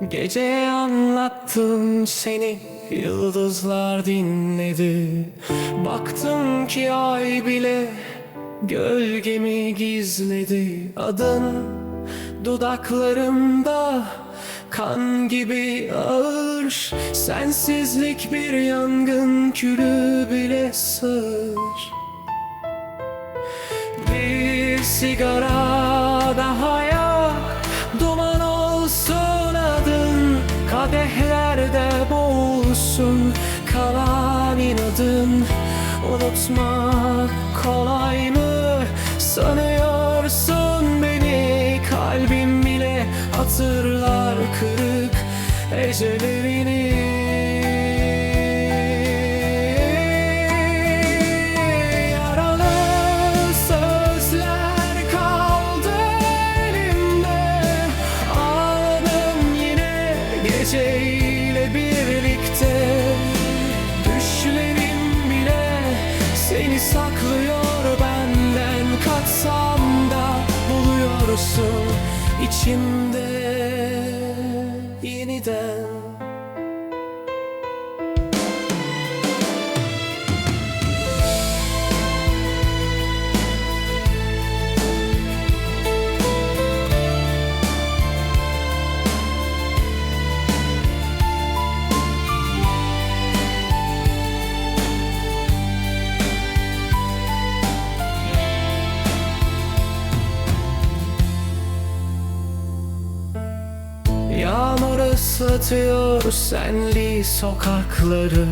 Gece anlattım seni Yıldızlar dinledi. Baktım ki ay bile Gölgemi gizledi. Adın dudaklarımda Kan gibi ağır. Sensizlik bir yangın külü bile sığır. Bir sigara İnadın Unutmak kolay mı? Sanıyorsun beni Kalbim bile hatırlar kırık. Ecelerini içimde Yağmur ıslatıyor senli sokakları.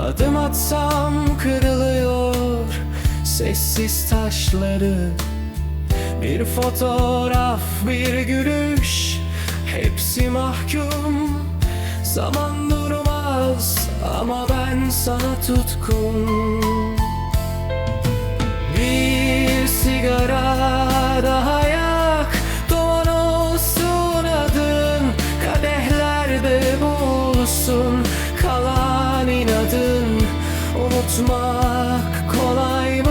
Adım atsam kırılıyor sessiz taşları. Bir fotoğraf bir gülüş hepsi mahkum. Zaman durmaz ama ben sana tutkun boğulsun Kalan inadın. Unutmak kolay mı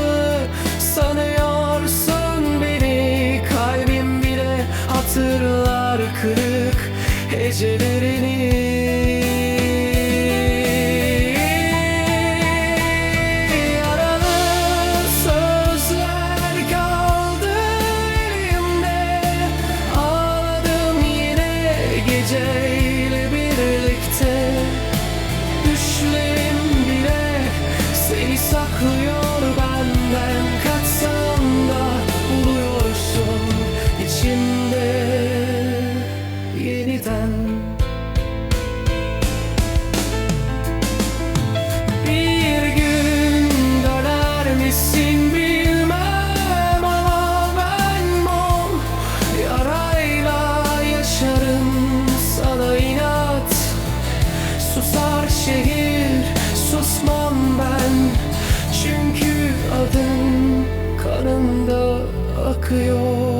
şehir susmam ben. Çünkü adın kanımda akıyor